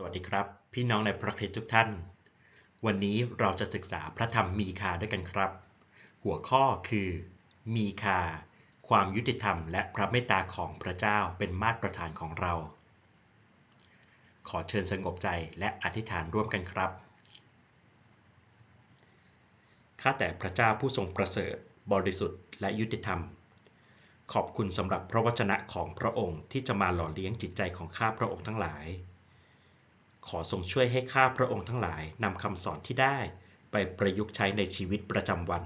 สวัสดีครับ พี่น้องในพระคริสต์ทุกท่าน วันนี้เราจะศึกษาพระธรรมมีคาด้วยกันครับ หัวข้อคือ มีคา ความยุติธรรมและพระเมตตาของพระเจ้าเป็นมาตรฐานของเรา ขอเชิญสงบใจและอธิษฐานร่วมกันครับ ข้าแต่พระเจ้าผู้ทรงประเสริฐ บริสุทธิ์และยุติธรรม ขอบคุณสำหรับพระวจนะของพระองค์ที่จะมาหล่อเลี้ยงจิตใจของข้าพระองค์ทั้งหลาย ขอทรงช่วยให้ข้าพระองค์ทั้งหลายนำคำสอนที่ได้ ไปประยุกต์ใช้ในชีวิตประจำวัน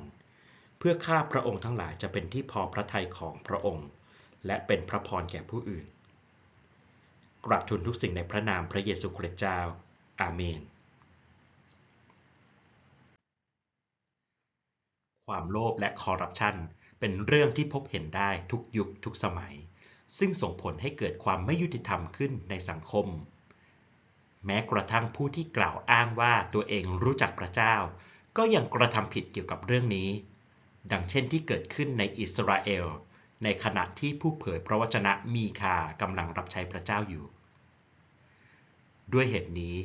เพื่อข้าพระองค์ทั้งหลายจะเป็นที่พอพระทัยของพระองค์ และเป็นพระพรแก่ผู้อื่น กราบทูลทุกสิ่งในพระนามพระเยซูคริสต์เจ้า อาเมน ความโลภและคอร์รัปชันเป็นเรื่องที่พบเห็นได้ทุกยุคทุกสมัย ซึ่งส่งผลให้เกิดความไม่ยุติธรรมขึ้นในสังคม แม้กระทั่งผู้ที่กล่าวอ้างว่าตัวเองรู้จักพระเจ้า ก็ยังกระทำผิดเกี่ยวกับเรื่องนี้ ดังเช่นที่เกิดขึ้นในอิสราเอล ในขณะที่ผู้เผยพระวจนะมีคากำลังรับใช้พระเจ้าอยู่ ด้วยเหตุนี้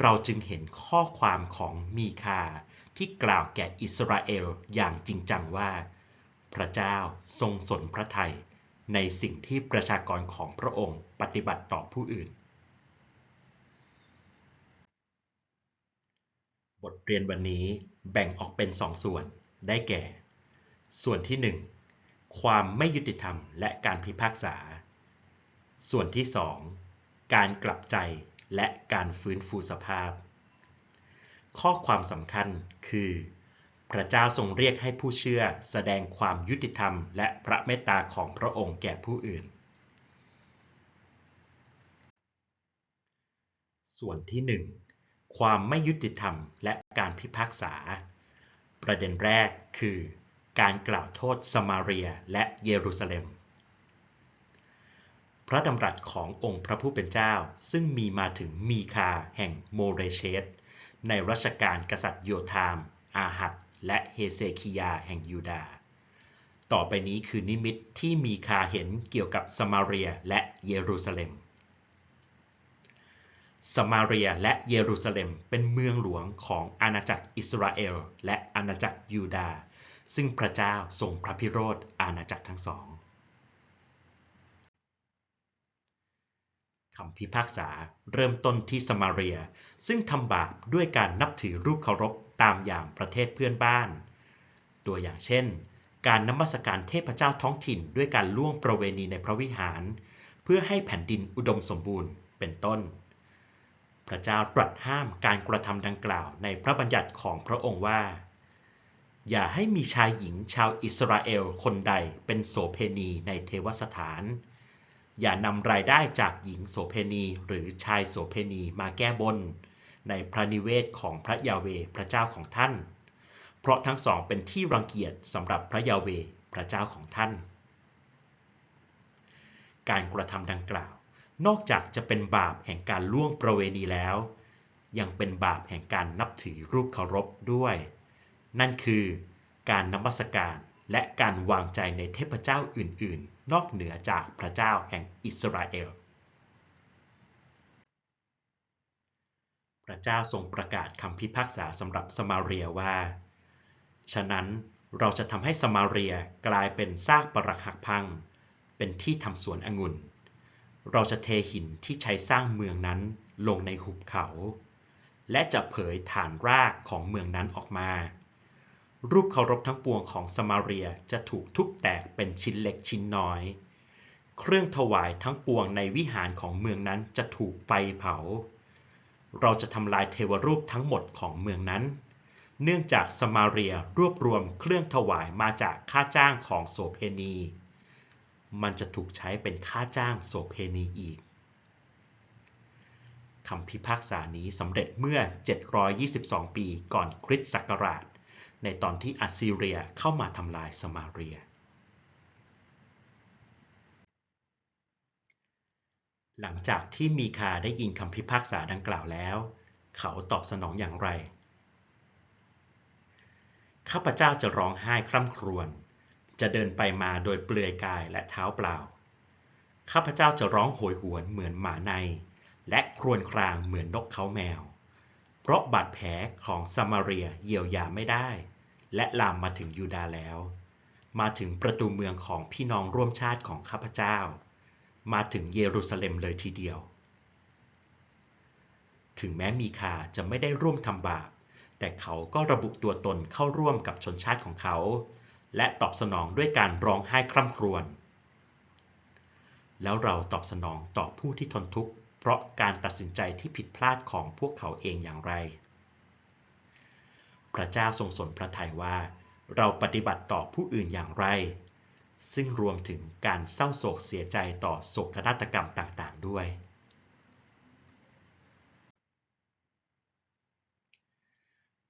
เราจึงเห็นข้อความของมีคาที่กล่าวแก่อิสราเอลอย่างจริงจังว่า พระเจ้าทรงสนพระทัยในสิ่งที่ประชากรของพระองค์ปฏิบัติต่อผู้อื่น บทเรียนวันนี้แบ่งออกเป็นสองส่วน ได้แก่ ส่วนที่ 1 ความไม่ยุติธรรมและการพิพากษา ส่วนที่ 2 การกลับใจและการฟื้นฟูสภาพ ข้อความสำคัญคือ พระเจ้าทรงเรียกให้ผู้เชื่อแสดงความยุติธรรม และพระเมตตาของพระองค์แก่ผู้อื่น ส่วนที่ 1 ความไม่ยุติธรรมและการพิพากษา ประเด็นแรกคือ การกล่าวโทษสมาเรียและเยรูซาเล็ม พระดำรัสขององค์พระผู้เป็นเจ้าซึ่งมีมาถึงมีคาแห่งโมเรเชตในรัชกาลกษัตริย์โยธาม อาหัดและเฮเซคิยาแห่งยูดาห์ต่อไปนี้คือนิมิตที่มีคาเห็นเกี่ยวกับสมาเรียและเยรูซาเล็ม สมาเรียและเยรูซาเล็มเป็นเมืองหลวงของอาณาจักรอิสราเอล และอาณาจักรยูดาห์ซึ่งพระเจ้าทรงพระพิโรธอาณาจักรทั้งสองคำพิพากษาเริ่มต้นที่สมาเรีย ซึ่งทำบาปด้วยการนับถือรูปเคารพตามอย่างประเทศเพื่อนบ้าน ตัวอย่างเช่น การนมัสการเทพเจ้าท้องถิ่นด้วยการล่วงประเวณีในพระวิหาร เพื่อให้แผ่นดินอุดมสมบูรณ์เป็นต้น พระเจ้าตรัสห้ามการกระทำดังกล่าวในพระบัญญัติของพระองค์ว่า อย่าให้มีชายหญิงชาวอิสราเอลคนใดเป็นโสเพณีในเทวสถาน อย่านำรายได้จากหญิงโสเพณีหรือชายโสเพณีมาแก้บน ในพระนิเวศของพระยาเวพระเจ้าของท่าน เพราะทั้งสองเป็นที่รังเกียจสำหรับพระยาเวพระเจ้าของท่าน การกระทำดังกล่าว นอกจากจะเป็นบาปแห่งการล่วงประเวณีแล้ว ยังเป็นบาปแห่งการนับถือรูปเคารพด้วย นั่นคือการนมัสการและการวางใจในเทพเจ้าอื่น ๆ นอกเหนือจากพระเจ้าแห่งอิสราเอล พระเจ้าทรงประกาศคำพิพากษาสำหรับสมาเรียว่า ฉะนั้นเราจะทำให้สมาเรียกลายเป็นซากปรักหักพัง เป็นที่ทำสวนองุ่น เราจะเทหินที่ใช้สร้างเมืองนั้นลงในหุบเขา และจะเผยฐานรากของเมืองนั้นออกมา รูปเคารพทั้งปวงของสมาเรียจะถูกทุบแตกเป็นชิ้นเล็กชิ้นน้อย เครื่องถวายทั้งปวงในวิหารของเมืองนั้นจะถูกไฟเผา เราจะทำลายเทวรูปทั้งหมดของเมืองนั้น เนื่องจากสมาเรียรวบรวมเครื่องถวายมาจากค่าจ้างของโสเพณี มันจะถูกใช้เป็นค่าจ้างโสเพณีอีกคำพิพากษานี้สำเร็จเมื่อ 722 ปีก่อนคริสต์ศักราช ในตอนที่อัสซีเรียเข้ามาทำลายสมาเรีย หลังจากที่มีคาได้ยินคำพิพากษาดังกล่าวแล้ว เขาตอบสนองอย่างไร ข้าพเจ้าจะร้องไห้คร่ำครวญ จะเดินไปมาโดยเปลือยกายและเท้าเปล่า ข้าพเจ้าจะร้องโหยหวนเหมือนหมาใน และครวญครางเหมือนนกเขาแมว เพราะบาดแผลของซามาเรียเยียวยาไม่ได้ และลามมาถึงยูดาแล้ว มาถึงประตูเมืองของพี่น้องร่วมชาติของข้าพเจ้า มาถึงเยรูซาเล็มเลยทีเดียว ถึงแม้มีคาจะไม่ได้ร่วมทำบาปแต่เขาก็ระบุตัวตนเข้าร่วมกับชนชาติของเขา และตอบสนองด้วยการร้องไห้คร่ำครวญ แล้วเราตอบสนองต่อผู้ที่ทนทุกข์เพราะการตัดสินใจที่ผิดพลาดของพวกเขาเองอย่างไร พระเจ้าทรงสนพระทัยว่า เราปฏิบัติต่อผู้อื่นอย่างไร ซึ่งรวมถึงการเศร้าโศกเสียใจต่อโศกนาฏกรรมต่างๆ ด้วย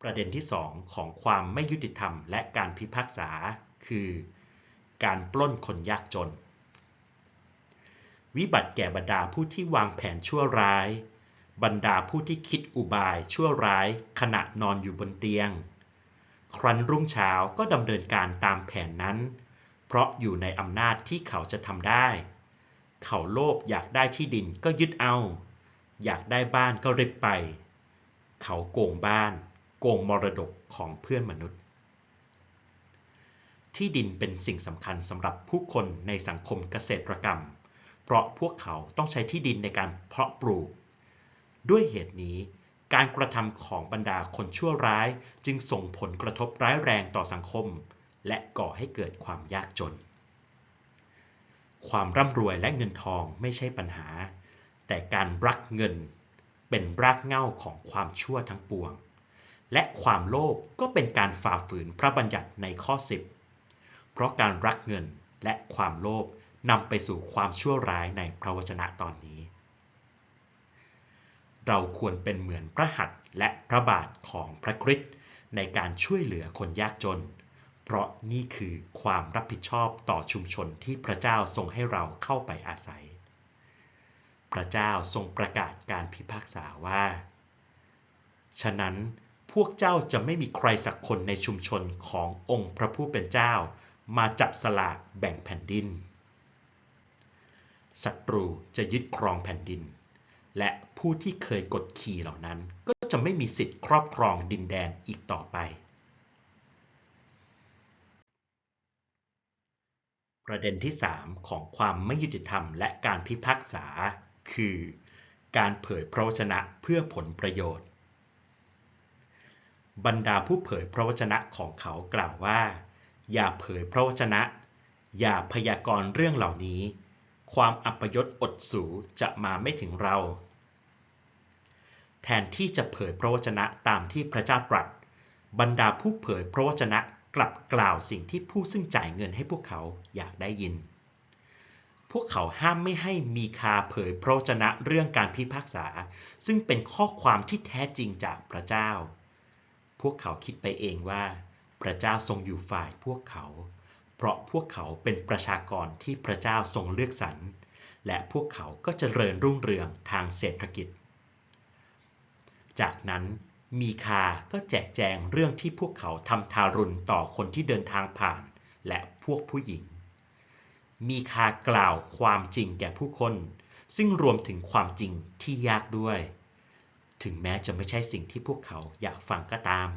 ประเด็นที่ 2 ของความไม่ยุติธรรมและการพิพากษา คือการปล้นคนยากจน วิบัติแก่บรรดาผู้ที่วางแผนชั่วร้าย บรรดาผู้ที่คิดอุบายชั่วร้ายขณะนอนอยู่บนเตียง ครั้นรุ่งเช้าก็ดำเนินการตามแผนนั้น เพราะอยู่ในอำนาจที่เขาจะทำได้ เขาโลภอยากได้ที่ดินก็ยึดเอา อยากได้บ้านก็ริบไป เขาโกงบ้าน โกงมรดกของเพื่อนมนุษย์ ที่ดินเป็นสิ่งสำคัญสำหรับผู้คนในสังคมเกษตรกรรม เพราะพวกเขาต้องใช้ที่ดินในการเพาะปลูก ด้วยเหตุนี้ การกระทำของบรรดาคนชั่วร้ายจึงส่งผลกระทบร้ายแรงต่อสังคม และก่อให้เกิดความยากจน ความร่ำรวยและเงินทองไม่ใช่ปัญหา แต่การรักเงินเป็นรากเหง้าของความชั่วทั้งปวง และความโลภก็เป็นการฝ่าฝืนพระบัญญัติในข้อ 10 เพราะการรักเงินและความโลภนำไปสู่ความชั่วร้ายในพระวจนะตอนนี้ เราควรเป็นเหมือนพระหัตถ์และพระบาทของพระคริสต์ในการช่วยเหลือคนยากจน เพราะนี่คือความรับผิดชอบต่อชุมชนที่พระเจ้าทรงให้เราเข้าไปอาศัย พระเจ้าทรงประกาศการพิพากษาว่า ฉะนั้น วกเจ้าจะไม่มีใครสักคนในชุมชนขององค์พระผู้เป็นเจ้า มาจับสลากแบ่งแผ่นดินศัตรูจะยึดครองแผ่นดิน และผู้ที่เคยกดขี่เหล่านั้น ก็จะไม่มีสิทธิ์ครอบครองดินแดนอีกต่อไป ประเด็นที่ 3 ของความไม่ยุติธรรมและการพิพากษา คือ การเผยพระวจนะเพื่อผลประโยชน์ บรรดาผู้เผยพระวจนะของเขากล่าวว่า อย่าเผยพระวจนะ อย่าพยากรณ์เรื่องเหล่านี้ ความอัปยศอดสูจะมาไม่ถึงเรา แทนที่จะเผยพระวจนะตามที่พระเจ้าตรัส บรรดาผู้เผยพระวจนะกลับกล่าวสิ่งที่ผู้ซึ่งจ่ายเงินให้พวกเขาอยากได้ยิน พวกเขาห้ามไม่ให้มีคาเผยพระวจนะเรื่องการพิพากษา ซึ่งเป็นข้อความที่แท้จริงจากพระเจ้า พวกเขาคิดไปเองว่า พระเจ้าทรงอยู่ฝ่ายพวกเขา เพราะพวกเขาเป็นประชากรที่พระเจ้าทรงเลือกสรร และพวกเขาก็จเจริญรุ่งเรืองทางเศรษฐกิจ จากนั้นมีคาก็แจกแจงเรื่องที่พวกเขาทำทารุณต่อคนที่เดินทางผ่านและพวกผู้หญิง มีคากล่าวความจริงแก่ผู้คน ซึ่งรวมถึงความจริงที่ยากด้วย ถึงแม้จะไม่ใช่สิ่งที่พวกเขาอยากฟังก็ตาม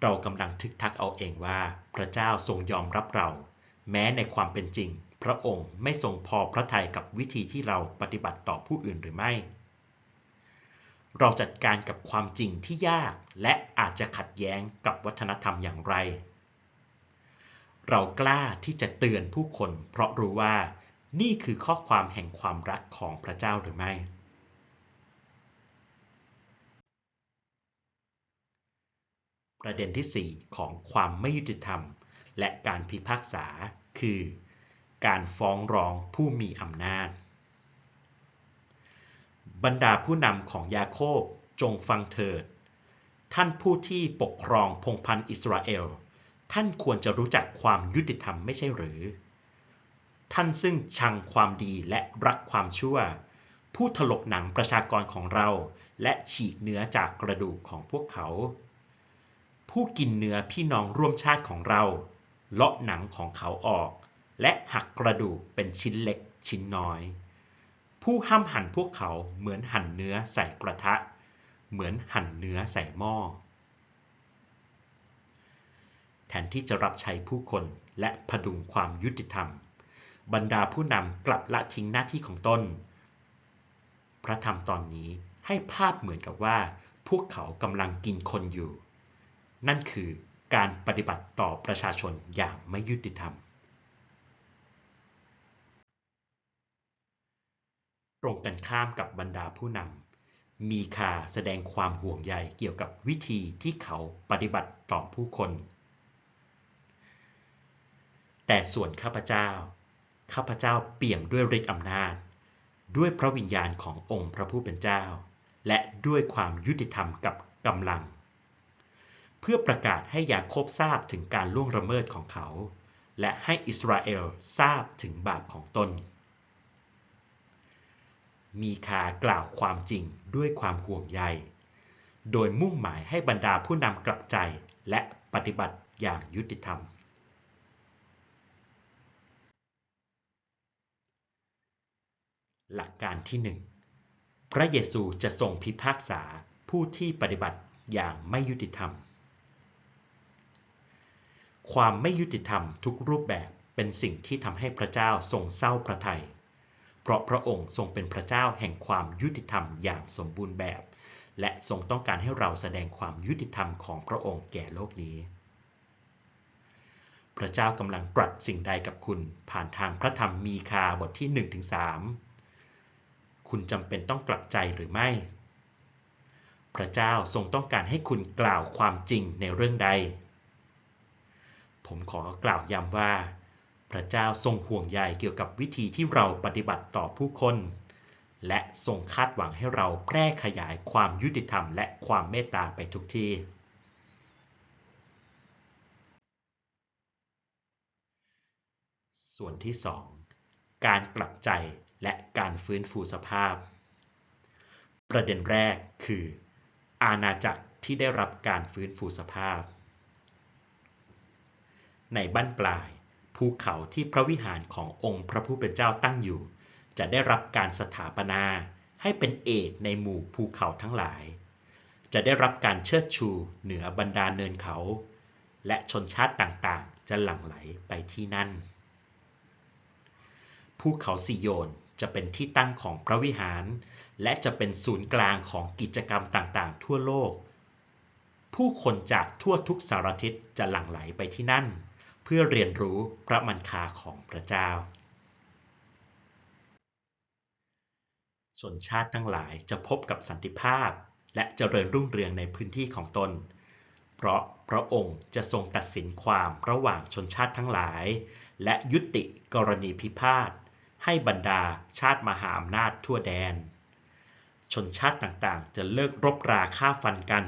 เรากำลังทึกทักเอาเองว่าพระเจ้าทรงยอมรับเรา แม้ในความเป็นจริง พระองค์ไม่ทรงพอพระทัยกับวิธีที่เราปฏิบัติต่อผู้อื่นหรือไม่ เราจัดการกับความจริงที่ยากและอาจจะขัดแย้งกับวัฒนธรรมอย่างไร เรากล้าที่จะเตือนผู้คนเพราะรู้ว่านี่คือข้อความแห่งความรักของพระเจ้าหรือไม่ ประเด็นที่ 4 ของความไม่ยุติธรรม และการพิพากษา คือ การฟ้องร้องผู้มีอำนาจ บรรดาผู้นำของยาโคบจงฟังเถิด ท่านผู้ที่ปกครองพงพันธ์อิสราเอล ท่านควรจะรู้จักความยุติธรรมไม่ใช่หรือ ท่านซึ่งชังความดีและรักความชั่ว ผู้ถลกหนังประชากรของเรา และฉีกเนื้อจากกระดูกของพวกเขา ผู้กินเนื้อพี่น้องร่วมชาติของเรา เลาะหนังของเขาออก และหักกระดูกเป็นชิ้นเล็กชิ้นน้อย ผู้ห้ามหั่นพวกเขาเหมือนหั่นเนื้อใส่กระทะ เหมือนหั่นเนื้อใส่หม้อ แทนที่จะรับใช้ผู้คนและพดุงความยุติธรรม บรรดาผู้นำกลับละทิ้งหน้าที่ของตนพระธรรมตอนนี้ให้ภาพเหมือนกับว่า พวกเขากำลังกินคนอยู่ นั่นคือการปฏิบัติต่อประชาชนอย่างไม่ยุติธรรม ตรงกันข้ามกับบรรดาผู้นำ มีคาแสดงความห่วงใยเกี่ยวกับวิธีที่เขาปฏิบัติต่อผู้คน แต่ส่วนข้าพเจ้า ข้าพเจ้าเปี่ยมด้วยฤทธิ์อำนาจ ด้วยพระวิญญาณขององค์พระผู้เป็นเจ้า และด้วยความยุติธรรมกับกำลัง เพื่อประกาศให้ยาโคบทราบถึงการล่วงละเมิดของเขา และให้อิสราเอลทราบถึงบาปของตน มีคากล่าวความจริงด้วยความห่วงใย โดยมุ่งหมายให้บรรดาผู้นำกลับใจและปฏิบัติอย่างยุติธรรม หลักการที่หนึ่งพระเยซูจะทรงพิพากษาผู้ที่ปฏิบัติอย่างไม่ยุติธรรม ความไม่ยุติธรรมทุกรูปแบบเป็นสิ่งที่ทำให้พระเจ้าทรงเศร้าพระทยัย เพราะพระองค์ทรงเป็นพระเจ้าแห่งความยุติธรรมอย่างสมบูรณ์แบบ และทรงต้องการให้เราแสดงความยุติธรรมของพระองค์แก่โลกนี้ พระเจ้ากำลังตรัสสิ่งใดกับคุณผ่านทางพระธรรมมีคาบทที่ 1-3 คุณจำเป็นต้องกลับใจหรือไม่ พระเจ้าทรงต้องการให้คุณกล่าวความจริงในเรื่องใด ผมขอกล่าวย้ำว่า พระเจ้าทรงห่วงใยเกี่ยวกับวิธีที่เราปฏิบัติต่อผู้คน และทรงคาดหวังให้เราแพร่ขยายความยุติธรรมและความเมตตาไปทุกที่ส่วนที่ 2 การกลับใจและการฟื้นฟูสภาพ ประเด็นแรกคือ อาณาจักรที่ได้รับการฟื้นฟูสภาพ ในบ้านปลาย ภูเขาที่พระวิหารขององค์พระผู้เป็นเจ้าตั้งอยู่ จะได้รับการสถาปนาให้เป็นเอกในหมู่ภูเขาทั้งหลาย จะได้รับการเชิดชูเหนือบรรดาเนินเขา และชนชาติต่างๆ จะหลั่งไหลไปที่นั่น ภูเขาซิโยนจะเป็นที่ตั้งของพระวิหาร และจะเป็นศูนย์กลางของกิจกรรมต่างๆ ทั่วโลก ผู้คนจากทั่วทุกสารทิศจะหลั่งไหลไปที่นั่น พื่อเรียนรู้พระมันคาของพระเจ้าชนชาติทั้งหลายจะพบกับสันติภาพ และเจริญรุ่งเรืองในพื้นที่ของตน เพราะพระองค์จะทรงตัดสินความระหว่างชนชาติทั้งหลาย และยุติกรณีพิพาทให้บรรดาชาติมหาอำนาจทั่วแดน ชนชาติต่างๆ จะเลิกรบราฆ่าฟันกัน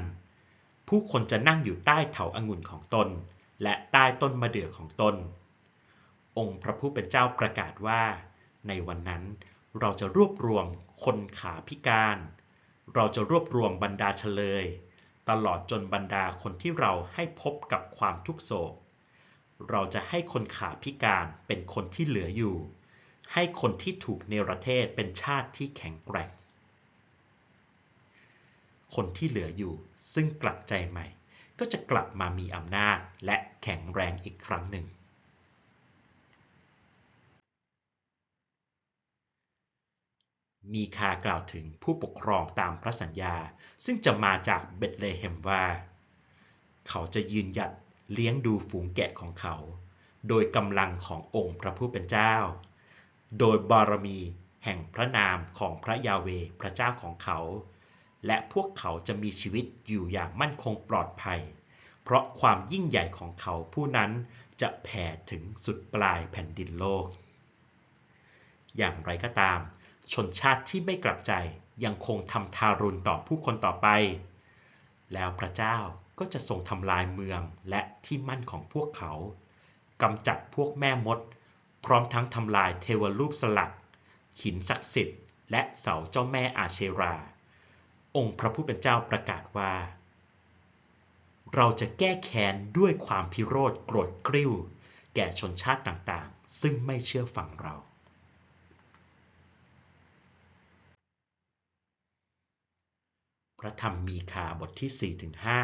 ผู้คนจะนั่งอยู่ใต้เถาองุ่นของตน และใต้ต้นมะเดื่อของตน องค์พระผู้เป็นเจ้าประกาศว่า ในวันนั้นเราจะรวบรวมคนขาพิการ เราจะรวบรวมบรรดาเฉลย ตลอดจนบรรดาคนที่เราให้พบกับความทุกโศก เราจะให้คนขาพิการเป็นคนที่เหลืออยู่ ให้คนที่ถูกเนรเทศเป็นชาติที่แข็งแกร่ง คนที่เหลืออยู่ซึ่งกลับใจใหม่ ก็จะกลับมามีอำนาจและแข็งแรงอีกครั้งหนึ่ง มีคากล่าวถึงผู้ปกครองตามพระสัญญา ซึ่งจะมาจากเบธเลเฮมว่า เขาจะยืนหยัดเลี้ยงดูฝูงแกะของเขา โดยกำลังขององค์พระผู้เป็นเจ้า โดยบารมีแห่งพระนามของพระยาเวพระเจ้าของเขา และพวกเขาจะมีชีวิตอยู่อย่างมั่นคงปลอดภัย เพราะความยิ่งใหญ่ของเขาผู้นั้นจะแผ่ถึงสุดปลายแผ่นดินโลก อย่างไรก็ตาม ชนชาติที่ไม่กลับใจยังคงทำทารุณต่อผู้คนต่อไป แล้วพระเจ้าก็จะทรงทำลายเมืองและที่มั่นของพวกเขากำจัดพวกแม่มด พร้อมทั้งทำลายเทวรูปสลัก หินศักดิ์สิทธิ์ และเสาเจ้าแม่อาเชรา องค์พระผู้เป็นเจ้าประกาศว่า เราจะแก้แค้นด้วยความพิโรธโกรธกริ้ว แก่ชนชาติต่างๆ ซึ่งไม่เชื่อฟังเรา พระธรรมมีคาบทที่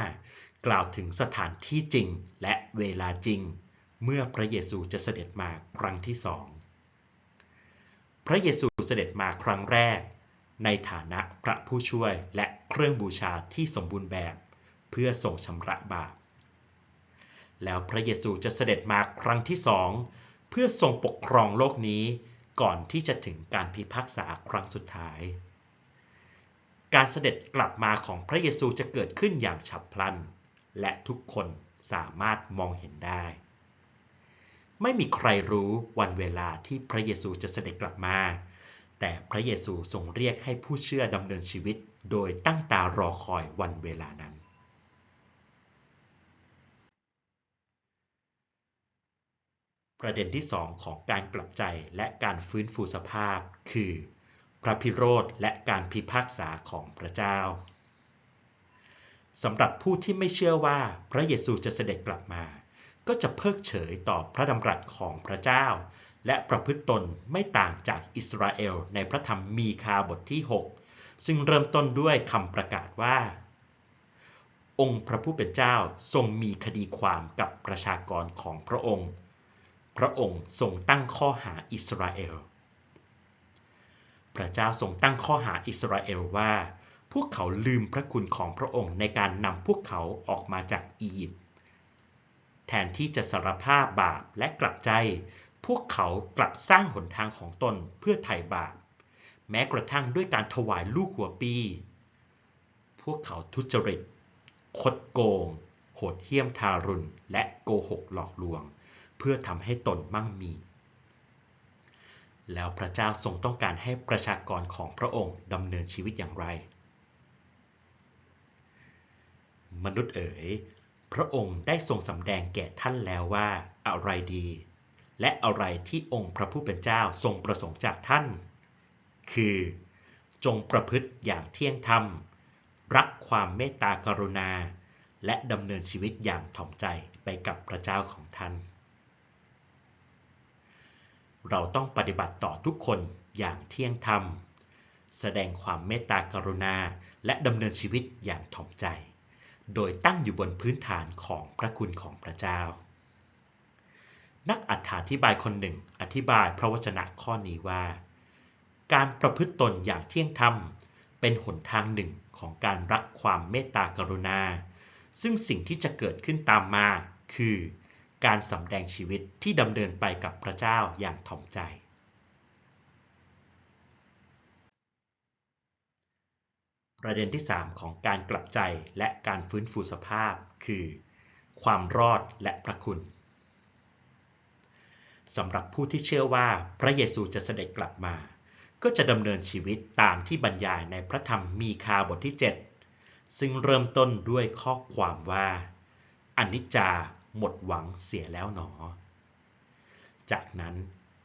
4-5 กล่าวถึงสถานที่จริงและเวลาจริง เมื่อพระเยซูจะเสด็จมาครั้งที่สองพระเยซูเสด็จมาครั้งแรก ในฐานะพระผู้ช่วยและเครื่องบูชาที่สมบูรณ์แบบ เพื่อทรงชำระบาป แล้วพระเยซูจะเสด็จมาครั้งที่สองเพื่อทรงปกครองโลกนี้ก่อนที่จะถึงการพิพากษาครั้งสุดท้าย การเสด็จกลับมาของพระเยซูจะเกิดขึ้นอย่างฉับพลัน และทุกคนสามารถมองเห็นได้ ไม่มีใครรู้วันเวลาที่พระเยซูจะเสด็จกลับมา แต่พระเยซูทรงเรียกให้ผู้เชื่อดำเนินชีวิต โดยตั้งตารอคอยวันเวลานั้น ประเด็นที่สองของการกลับใจและการฟื้นฟูสภาพ คือ พระพิโรธและการพิพากษาของพระเจ้าสำหรับผู้ที่ไม่เชื่อว่าพระเยซูจะเสด็จกลับมา ก็จะเพิกเฉยต่อพระดำรัสของพระเจ้า และประพฤติตนไม่ต่างจากอิสราเอลในพระธรรมมีคาบทที่ 6 ซึ่งเริ่มต้นด้วยคำประกาศว่า องค์พระผู้เป็นเจ้าทรงมีคดีความกับประชากรของพระองค์ พระองค์ทรงตั้งข้อหาอิสราเอล พระเจ้าทรงตั้งข้อหาอิสราเอลว่า พวกเขาลืมพระคุณของพระองค์ในการนำพวกเขาออกมาจากอียิปต์แทนที่จะสารภาพบาปและกลับใจ วกเขากลับสร้างหนทางของตนเพื่อไถ่บาป แม้กระทั่งด้วยการถวายลูกหัวปี พวกเขาทุจริต คดโกง โหดเหี้ยมทารุณ และโกหกหลอกลวง เพื่อทำให้ตนมั่งมี แล้วพระเจ้าทรงต้องการให้ประชากรของพระองค์ดำเนินชีวิตอย่างไร มนุษย์เอ๋ย พระองค์ได้ทรงสำแดงแก่ท่านแล้วว่าอะไรดี และอะไรที่องค์พระผู้เป็นเจ้าทรงประสงค์จากท่าน คือ จงประพฤติอย่างเที่ยงธรรม รักความเมตตากรุณา และดำเนินชีวิตอย่างถ่อมใจไปกับพระเจ้าของท่าน เราต้องปฏิบัติต่อทุกคนอย่างเที่ยงธรรม แสดงความเมตตากรุณา และดำเนินชีวิตอย่างถ่อมใจ โดยตั้งอยู่บนพื้นฐานของพระคุณของพระเจ้า นักอธิบายคนหนึ่งอธิบายพระวจนะข้อนี้ว่า การประพฤติตนอย่างเที่ยงธรรม เป็นหนทางหนึ่งของการรักความเมตตากรุณา ซึ่งสิ่งที่จะเกิดขึ้นตามมา คือ การสำแดงชีวิตที่ดำเนินไปกับพระเจ้าอย่างถ่อมใจ ประเด็นที่ 3 ของการกลับใจและการฟื้นฟูสภาพ คือ ความรอดและพระคุณ สำหรับผู้ที่เชื่อว่าพระเยซูจะเสด็จกลับมา ก็จะดำเนินชีวิตตามที่บรรยายในพระธรรมมีคาบทที่ 7 ซึ่งเริ่มต้นด้วยข้อความว่าอนิจจาหมดหวังเสียแล้วหนอ จากนั้น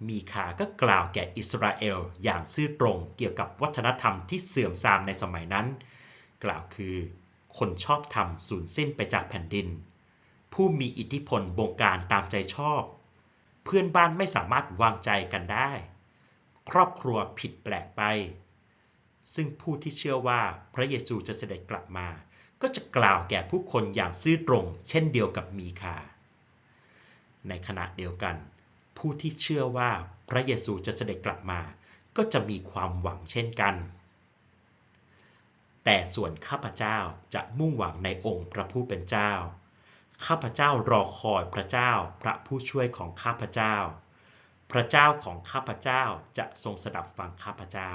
มีคาก็กล่าวแก่อิสราเอลอย่างซื่อตรงเกี่ยวกับวัฒนธรรมที่เสื่อมทรามในสมัยนั้น กล่าวคือ คนชอบธรรมสูญสิ้นไปจากแผ่นดิน ผู้มีอิทธิพลบงการตามใจชอบ เพื่อนบ้านไม่สามารถวางใจกันได้ ครอบครัวผิดแปลกไป ซึ่งผู้ที่เชื่อว่าพระเยซูจะเสด็จกลับมา ก็จะกล่าวแก่ผู้คนอย่างซื่อตรง เช่นเดียวกับมีคา ในขณะเดียวกัน ผู้ที่เชื่อว่าพระเยซูจะเสด็จกลับมา ก็จะมีความหวังเช่นกัน แต่ส่วนข้าพเจ้าจะมุ่งหวังในองค์พระผู้เป็นเจ้า ข้าพเจ้ารอคอยพระเจ้าพระผู้ช่วยของข้าพเจ้า พระเจ้าของข้าพเจ้าจะทรงสดับฟังข้าพเจ้า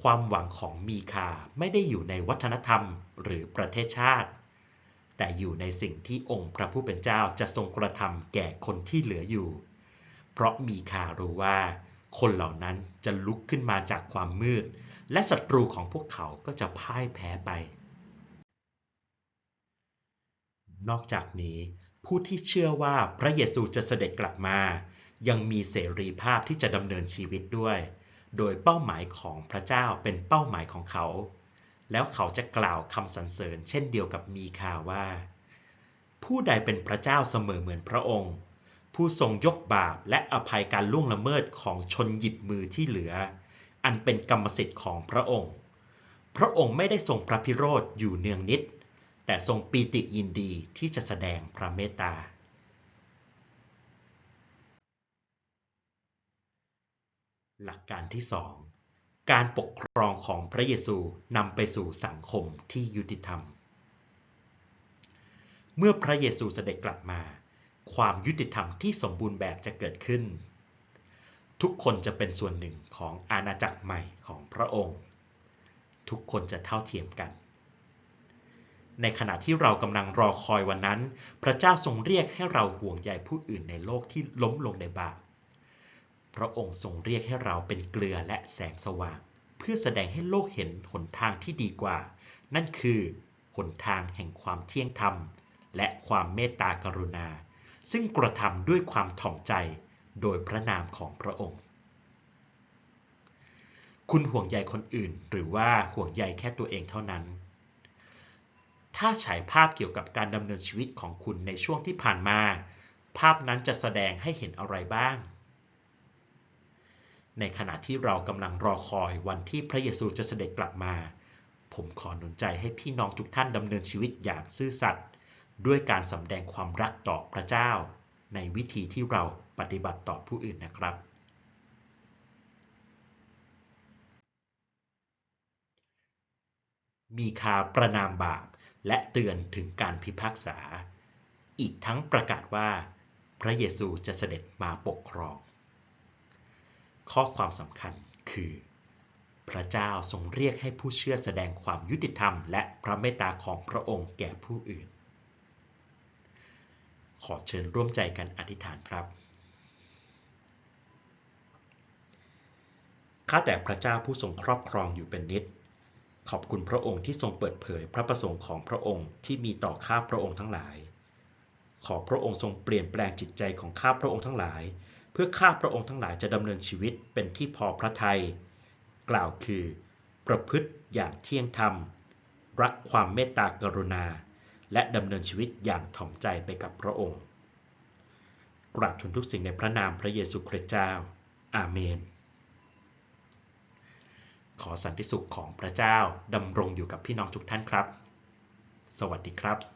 ความหวังของมีคาไม่ได้อยู่ในวัฒนธรรมหรือประเทศชาติ แต่อยู่ในสิ่งที่องค์พระผู้เป็นเจ้าจะทรงกระทำแก่คนที่เหลืออยู่ เพราะมีคารู้ว่า คนเหล่านั้นจะลุกขึ้นมาจากความมืด และศัตรูของพวกเขาก็จะพ่ายแพ้ไป นอกจากนี้ผู้ที่เชื่อว่าพระเยซูจะเสด็จกลับมา ยังมีเสรีภาพที่จะดำเนินชีวิตด้วย โดยเป้าหมายของพระเจ้าเป็นเป้าหมายของเขา แล้วเขาจะกล่าวคำสรรเสริญเช่นเดียวกับมีคาว่า ผู้ใดเป็นพระเจ้าเสมอเหมือนพระองค์ ผู้ทรงยกบาปและอภัยการล่วงละเมิดของชนหยิบมือที่เหลือ อันเป็นกรรมสิทธิ์ของพระองค์พพระองค์ไม่ได้ทรงพระพิโรธอยู่เนืองนิด แต่ทรงปีติยินดีที่จะแสดงพระเมตตา หลักการที่2การปกครองของพระเยซูนำไปสู่สังคมที่ยุติธรรม เมื่อพระเยซูเสด็จกลับมา ความยุติธรรมที่สมบูรณ์แบบจะเกิดขึ้น ทุกคนจะเป็นส่วนหนึ่งของอาณาจักรใหม่ของพระองค์ ทุกคนจะเท่าเทียมกัน ในขณะที่เรากำลังรอคอยวันนั้น พระเจ้าทรงเรียกให้เราห่วงใยผู้อื่นในโลกที่ล้มลงในบาปพระองค์ทรงเรียกให้เราเป็นเกลือและแสงสว่าง เพื่อแสดงให้โลกเห็นหนทางที่ดีกว่า นั่นคือหนทางแห่งความเที่ยงธรรม และความเมตตากรุณา ซึ่งกระทำด้วยความถ่อมใจโดยพระนามของพระองค์ คุณห่วงใยคนอื่น หรือว่าห่วงใยแค่ตัวเองเท่านั้น ถ้าฉายภาพเกี่ยวกับการดำเนินชีวิตของคุณในช่วงที่ผ่านมา ภาพนั้นจะแสดงให้เห็นอะไรบ้าง ในขณะที่เรากำลังรอคอยวันที่พระเยซูจะเสด็จกลับมา ผมขอหนุนใจให้พี่น้องทุกท่านดำเนินชีวิตอย่างซื่อสัตย์ด้วยการสำแดงความรักต่อพระเจ้า ในวิธีที่เราปฏิบัติต่อผู้อื่นนะครับ มีคาประนามบาป และเตือนถึงการพิพากษา อีกทั้งประกาศว่า พระเยซูจะเสด็จมาปกครอง ข้อความสำคัญคือ พระเจ้าทรงเรียกให้ผู้เชื่อแสดงความยุติธรรม และพระเมตตาของพระองค์แก่ผู้อื่น ขอเชิญร่วมใจกันอธิษฐานครับข้าแต่พระเจ้าผู้ทรงครอบครองอยู่เป็นนิด ขอบคุณพระองค์ที่ทรงเปิดเผยพระประสงค์ของพระองค์ที่มีต่อข้าพระองค์ทั้งหลาย ขอพระองค์ทรงเปลี่ยนแปลงจิตใจของข้าพระองค์ทั้งหลาย เพื่อข้าพระองค์ทั้งหลายจะดำเนินชีวิตเป็นที่พอพระทัยกล่าวคือ ประพฤติอย่างเที่ยงธรรม รักความเมตตากรุณา และดำเนินชีวิตอย่างถ่อมใจไปกับพระองค์ กราบทูลทุกสิ่งในพระนามพระเยซูคริสต์เจ้า อาเมน ขอสันติสุขของพระเจ้าดำรงอยู่กับพี่น้องทุกท่านครับ สวัสดีครับ